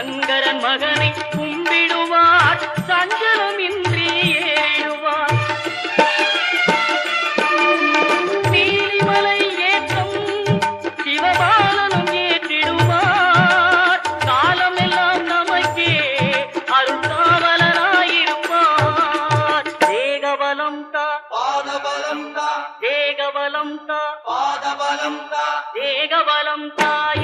சங்கரன் மகனை கும்பிடுவார். சஞ்சலமின்றி ஏறிடுவார் நீலிமலை ஏற்றம் சிவபாலனும் ஏற்றிடுவார். காலம் எல்லாம் நமக்கே அருள்காவலனாயிருப்பார் தேகபலம் தா தா தேகபலம் தா பாதபலம் தா தேகபலம் தாய்